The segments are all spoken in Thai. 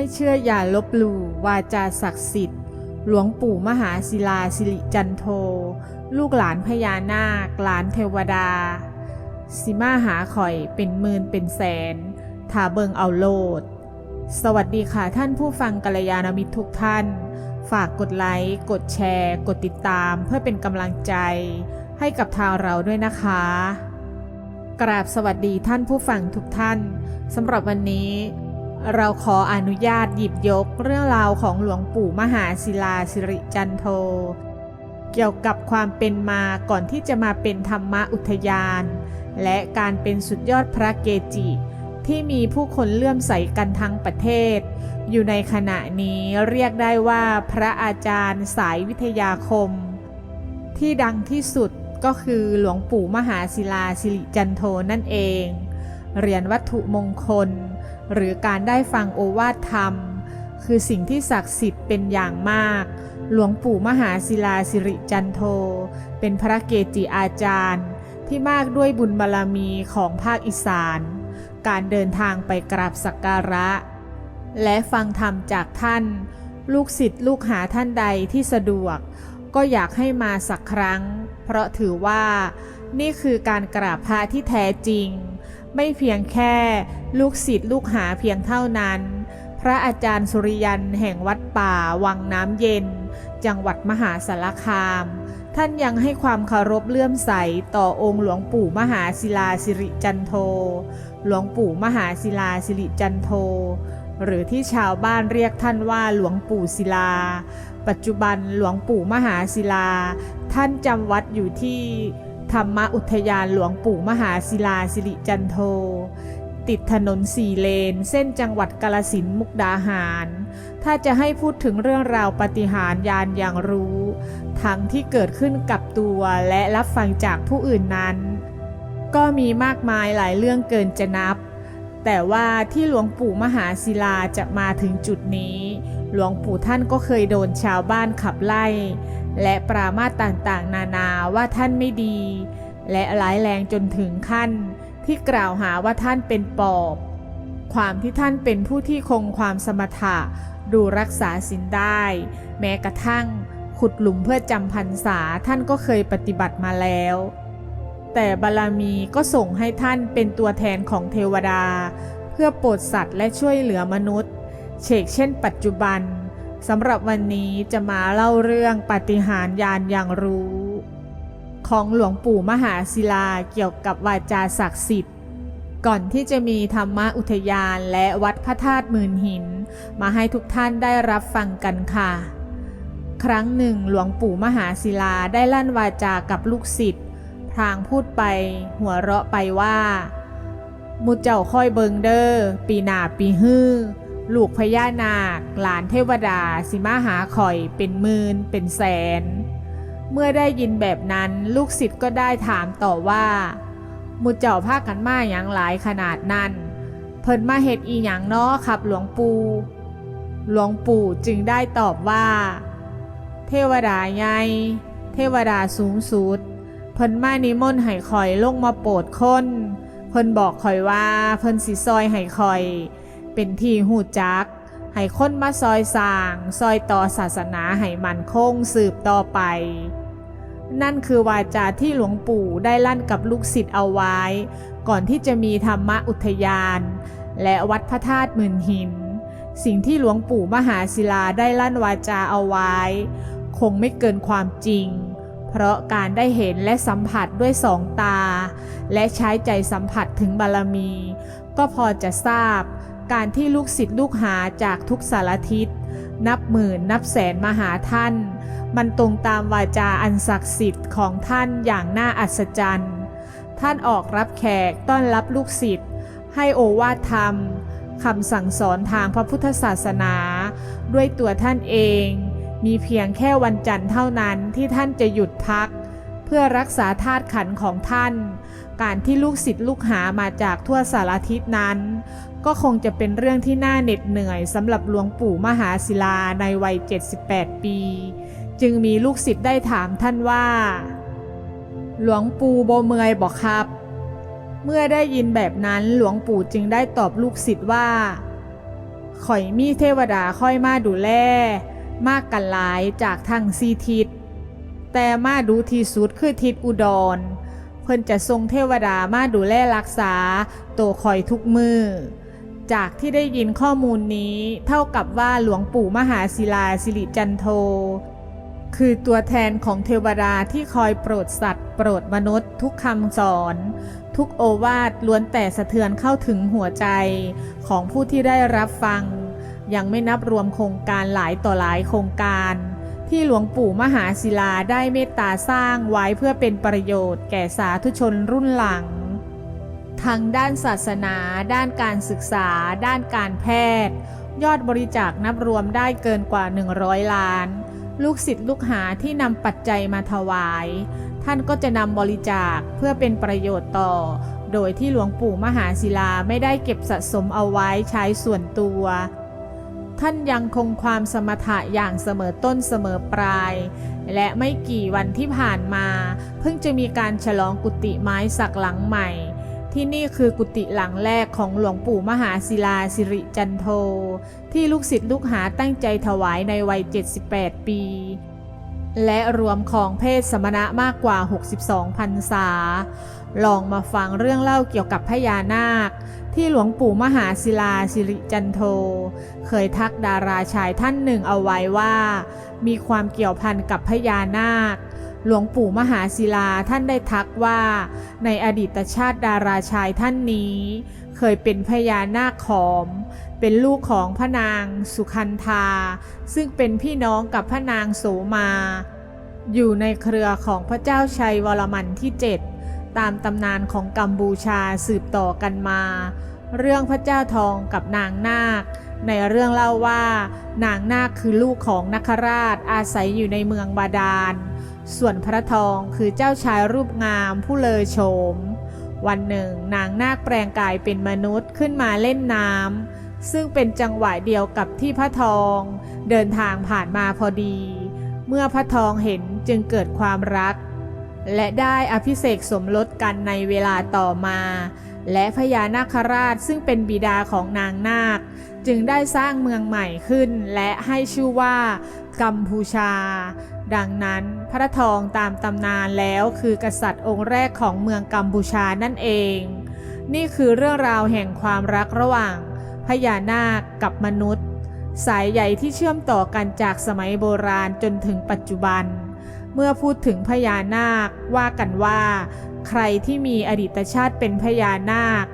ไม่เชื่ออย่าลบหลู่วาจาศักดิ์สิทธิ์ หลวงปู่มหาศิลาสิริจันโท ลูกหลานพญานาค หลานเทวดา สิมาหาข่อยเป็นหมื่นเป็นแสนถาเบิงเอาโลด สวัสดีค่ะท่านผู้ฟังกัลยาณมิตรทุกท่าน ฝากกดไลค์ กดแชร์ กดติดตามเพื่อเป็นกำลังใจ ให้กับทางเราด้วยนะคะ กราบสวัสดีท่านผู้ฟังทุกท่านสำหรับวันนี้ เราขออนุญาตหยิบยกเรื่องราวของหลวงปู่มหาศิลาสิริจันโท เกี่ยวกับความเป็นมาก่อนที่จะมาเป็นธรรมอุทยาน และการเป็นสุดยอดพระเกจิ ที่มีผู้คนเลื่อมใสกันทั้งประเทศ อยู่ในขณะนี้เรียกได้ว่าพระอาจารย์สายวิทยาคม ที่ดังที่สุดก็คือหลวงปู่มหาศิลาสิริจันโทนั่นเอง เหรียญวัตถุมงคล หรือการได้ฟังโอวาทธรรม คือสิ่งที่ศักดิ์สิทธิ์เป็นอย่างมาก หลวงปู่มหาศิลาสิริจันโท เป็นพระเกจิอาจารย์ ที่มากด้วยบุญบารรมีของภาคอีสาน การเดินทางไปกราบสักการะ และฟังธรรมจากท่าน ลูกศิษย์ลูกหาท่านใดที่สะดวก ก็อยากให้มาสักครั้ง เพราะถือว่า นี่คือการกราบพระที่แท้จริง ไม่เพียงแค่ลูกศิษย์ลูกหาเพียงเท่านั้น พระอาจารย์สุริยันแห่งวัดป่าวังน้ำเย็น จังหวัดมหาสารคาม ท่านยังให้ความเคารพเลื่อมใสต่อองค์หลวงปู่มหาศิลาสิริจันโท หลวงปู่มหาศิลาสิริจันโท หรือที่ชาวบ้านเรียกท่านว่าหลวงปู่ศิลา ปัจจุบันหลวงปู่มหาศิลา ท่านจำวัดอยู่ที่ ธรรมอุทยานหลวงปู่มหาศิลาสิริจันโท ติดถนนสี่เลน เส้นจังหวัดกาลสินมุกดาหาร ถ้าจะให้พูดถึงเรื่องราวปฏิหารยานอย่างรู้ ทั้งที่เกิดขึ้นกับตัวและรับฟังจากผู้อื่นนั้น ก็มีมากมายหลายเรื่องเกินจะนับ แต่ว่าที่หลวงปู่มหาศิลาจะมาถึงจุดนี้ หลวงปู่ท่านก็เคยโดนชาวบ้านขับไล่ และปรามาต่างๆ นานาว่าท่านไม่ดี และร้ายแรงจนถึงขั้นที่กล่าวหาว่าท่านเป็นปอบ ความที่ท่านเป็นผู้ที่คงความสมถะดูรักษาศีลได้ แม้กระทั่งขุดหลุมเพื่อจำพรรษาท่านก็เคยปฏิบัติมาแล้ว แต่บารมีก็ส่งให้ท่านเป็นตัวแทนของเทวดา เพื่อโปรดสัตว์และช่วยเหลือมนุษย์ เชกเช่นปัจจุบัน สำหรับวันนี้จะมาเล่าเรื่องปฏิหารยานอย่างรู้ ของหลวงปู่มหาศิลาเกี่ยวกับวาจาศักดิ์สิทธิ์ ก่อนที่จะมีธรรมอุทยานและวัดพระธาตุหมื่นหิน มาให้ทุกท่านได้รับฟังกันค่ะ ครั้งหนึ่งหลวงปู่มหาศิลาได้ลั่นวาจากับลูกศิษย์พลางพูดไปหัวเราะไปว่ามูเจ้าค่อยเบิงเดอร์ปีหนาปีฮื้อ ลูกพญานาค หลานเทวดา สิมาหาข่อยเป็นหมื่นเป็นแสน เมื่อได้ยินแบบนั้นลูกศิษย์ก็ได้ถามต่อว่ามูเจ้าพากันมาอย่างหลายขนาดนั้น เพิ่นมาเฮ็ดอีหยังเนาะครับหลวงปู่หลวงปู่จึงได้ตอบว่า เทวดาใหญ่เทวดาสูงสุดเพิ่นมานิมนต์ให้ข่อยลงมาโปรดคนเพิ่นบอกข่อยว่าเพิ่นสิซอยให้ข่อย เป็นที่หูจัก ให้คนมาซอยสร้าง ซอยต่อศาสนาให้มันคงสืบต่อไป นั่นคือวาจาที่หลวงปู่ได้ลั่นกับลูกศิษย์เอาไว้ ก่อนที่จะมีธรรมอุทยาน และวัดพระธาตุหมื่นหิน สิ่งที่หลวงปู่มหาศิลาได้ลั่นวาจาเอาไว้ คงไม่เกินความจริงเพราะการได้เห็นและสัมผัสด้วยสองตา และใช้ใจสัมผัสถึงบารมี ก็พอจะทราบ การที่ลูกศิษย์ลูกหาจากทุกสารทิศนับหมื่นนับแสนมาหาท่าน มันตรงตามวาจาอันศักดิ์สิทธิ์ของท่านอย่างน่าอัศจรรย์ ท่านออกรับแขกต้อนรับลูกศิษย์ให้โอวาทธรรมคำสั่งสอนทางพระพุทธศาสนา ด้วยตัวท่านเอง มีเพียงแค่วันจันทร์เท่านั้นที่ท่านจะหยุดพัก เพื่อรักษาธาตุขันธ์ของท่าน การที่ลูกศิษย์ลูกหามาจากทั่วสารทิศนั้น ก็คงจะเป็นเรื่องที่น่าเหน็ดเหนื่อยสำหรับหลวงปู่มหาศิลาในวัย 78 ปี จึงมีลูกศิษย์ได้ถามท่านว่า หลวงปู่โบเมยบอกครับ เมื่อได้ยินแบบนั้นหลวงปู่จึงได้ตอบลูกศิษย์ว่า ข่อยมีเทวดาค่อยมาดูแลมากกันหลายจากทั้งสีทิศแต่มาดูที่สุดคือทิศอุดร พิ่นจะทรงเทวดามาดูแลรักษาตัวข่อยทุกมือ จากที่ได้ยินข้อมูลนี้เท่ากับว่าหลวงปู่มหาศิลาสิริจันโท คือตัวแทนของเทวดาที่คอยโปรดสัตว์ โปรดมนุษย์ ทุกคำสอน ทุกโอวาทล้วนแต่สะเทือนเข้าถึงหัวใจของผู้ที่ได้รับฟัง ยังไม่นับรวมโครงการหลายต่อหลายโครงการ ที่หลวงปู่มหาศิลาได้เมตตาสร้างไว้เพื่อเป็นประโยชน์แก่สาธุชนรุ่นหลังทางด้านศาสนา ด้านการศึกษา ด้านการแพทย์ ยอดบริจาคนับรวมได้เกินกว่า 100 ล้าน ลูกศิษย์ลูกหาที่นำปัจจัยมาถวาย ท่านก็จะนำบริจาคเพื่อเป็นประโยชน์ต่อ โดยที่หลวงปู่มหาศิลาไม่ได้เก็บสะสมเอาไว้ใช้ส่วนตัว ท่านยังคงความสมถะอย่างเสมอต้นเสมอปลาย และไม่กี่วันที่ผ่านมา เพิ่งจะมีการฉลองกุฏิไม้สักหลังใหม่ ที่นี่คือกุฏิหลังแรกของหลวงปู่มหาศิลาสิริจันโท ที่ลูกศิษย์ลูกหาตั้งใจถวายในวัย 78 ปี และรวมของเพศสมณะมากกว่า 62พรรษา ลองมาฟังเรื่องเล่าเกี่ยวกับพญานาค ที่หลวงปู่มหาศิลาสิริจันโท เคยทักดาราชายท่านหนึ่งเอาไว้ว่า มีความเกี่ยวพันกับพญานาค หลวงปู่มหาศิลาท่านได้ทักว่า ในอดีตชาติดาราชายท่านนี้ เคยเป็นพญานาคขอม เป็นลูกของพระนางสุคันธา ซึ่งเป็นพี่น้องกับพระนางโสมา อยู่ในเครือของพระเจ้าชัยวรมันที่7 ตามตำนานของกัมพูชาสืบต่อกันมา เรื่องพระเจ้าทองกับนางนาค ในเรื่องเล่าว่า นางนาคคือลูกของนคราชอาศัยอยู่ในเมืองบาดาล ส่วนพระทองคือเจ้าชายรูปงามผู้เลอโฉม วันหนึ่งนางนาคแปลงกายเป็นมนุษย์ขึ้นมาเล่นน้ำซึ่งเป็นจังหวะเดียวกับที่พระทอง เดินทางผ่านมาพอดี เมื่อพระทองเห็นจึงเกิดความรัก และได้อภิเษกสมรสกันในเวลาต่อมา และพญานาคราชซึ่งเป็นบิดาของนางนาค จึงได้สร้างเมืองใหม่ขึ้น และให้ชื่อว่า กัมพูชา ดังนั้นพระทองตามตำนานแล้วคือกษัตริย์องค์แรกของเมืองกัมพูชานั่นเอง นี่คือเรื่องราวแห่งความรักระหว่างพญานาคกับมนุษย์ สายใหญ่ที่เชื่อมต่อกันจากสมัยโบราณจนถึงปัจจุบัน เมื่อพูดถึงพญานาคว่ากันว่า ใครที่มีอดีตชาติเป็นพญานาค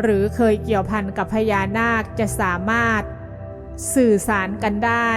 หรือเคยเกี่ยวพันกับพญานาคจะสามารถสื่อสารกันได้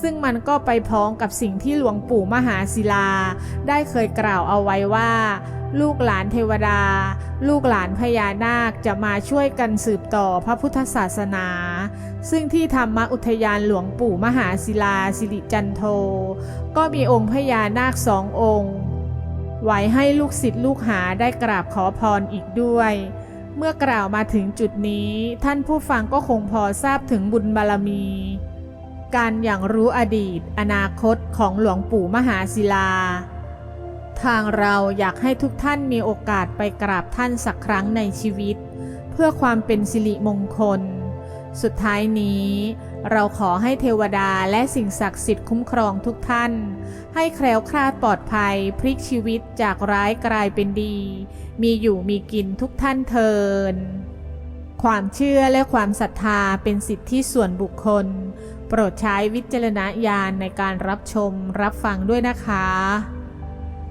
ซึ่งมันก็ไปพ้องกับสิ่งที่หลวงปู่มหาศิลา ได้เคยกล่าวเอาไว้ว่า ลูกหลานเทวดา ลูกหลานพญานาคจะมาช่วยกันสืบต่อพระพุทธศาสนา ซึ่งที่ธรรมอุทยานหลวงปู่มหาศิลาสิริจันโท ก็มีองค์พญานาคสององค์ ไว้ให้ลูกศิษย์ลูกหาได้กราบขอพรอีกด้วย เมื่อกล่าวมาถึงจุดนี้ท่านผู้ฟังก็คงพอทราบถึงบุญบารมี การอย่างรู้อดีต อนาคตของหลวงปู่มหาศิลา ทางเราอยากให้ทุกท่านมีโอกาสไปกราบท่านสักครั้งในชีวิต เพื่อความเป็นสิริมงคล สุดท้ายนี้ เราขอให้เทวดาและสิ่งศักดิ์สิทธิ์คุ้มครองทุกท่าน ให้แคล้วคลาดปลอดภัยพลิกชีวิตจากร้ายกลายเป็นดี มีอยู่มีกินทุกท่านเทินความเชื่อและความศรัทธาเป็นสิทธิส่วนบุคคล โปรดใช้วิจารณญาณในการรับชมรับฟังด้วยนะคะ